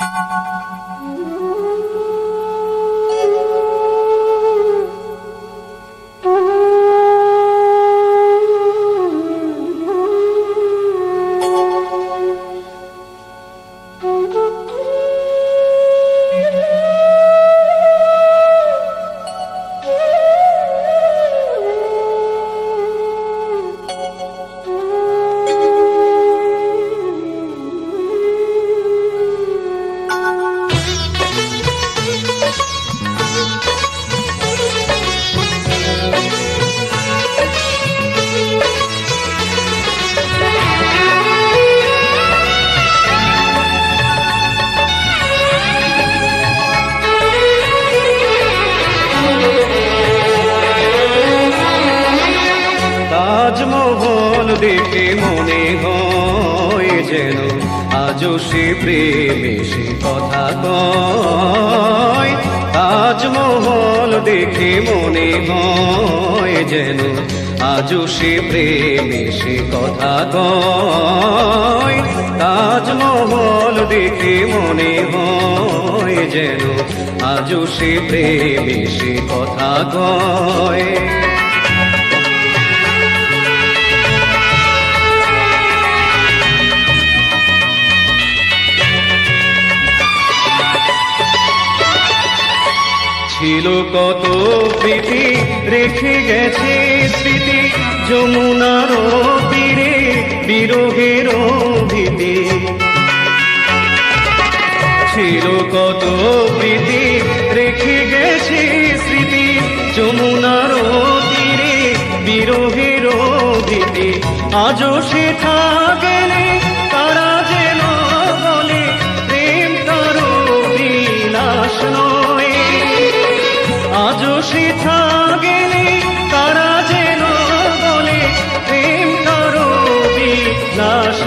তাজমহল দেখে মনে হয় যেন আজও সে প্রেমে সে কথা কয়। তাজমহল দেখে মনে হয় যেন আজও সে প্রেমে সে কথা কয়। তাজমহল দেখে মনে হয় যেন আজও সে প্রেমে সে কথা কয়। ছিল কত প্রীতি, রেখে গেছে স্মৃতি, যমুনার তীরে, বিরোহের ভীতি। ছিল কত প্রীতি, রেখে গেছে স্মৃতি, যমুনার তীরে, বিরোহের ভীতি। আজও সে গেলে আজও সীতা তারা যেন বলে, প্রেম কারও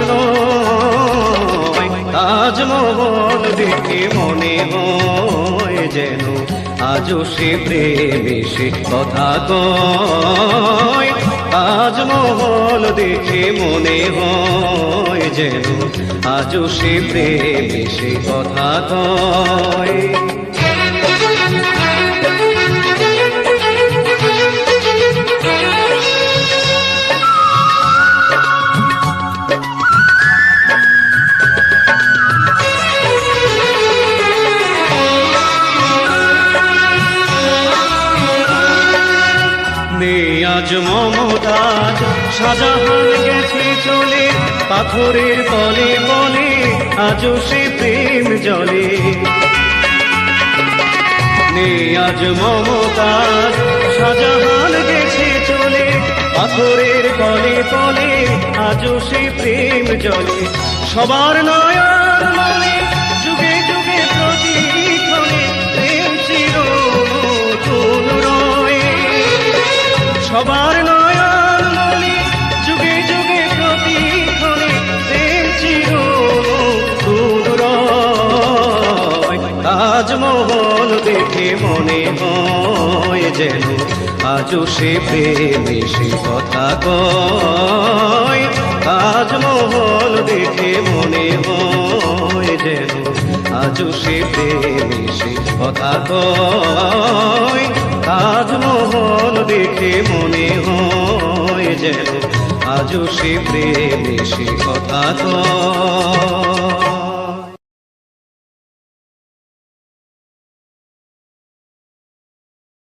নয়। তাজমহল দেখে মনে হয় যেন আজও সে প্রেমে সে কথা কয়। তাজমহল দেখে মনে হয় যেন আজও সে প্রেমে সে কথা কয়। আজ মমতাজ শাহজাহান গেছে চলে, পাথরের কলে বলে, আজও সে প্রেম জলে। আজ মমতাজ শাহজাহান গেছে চলে, পাথরের কলে বলে, আজও সে প্রেম জলে। সবার নয়ন মনে মনে হয় যেন আজও সে প্রেমে সে কথা কয়। তাজমহল দেখে মনে হয় যেন আজও সে প্রেমে সে কথা কয়। তাজমহল দেখে মনে হয় যেন আজও সে প্রেমে সে কথা কয়।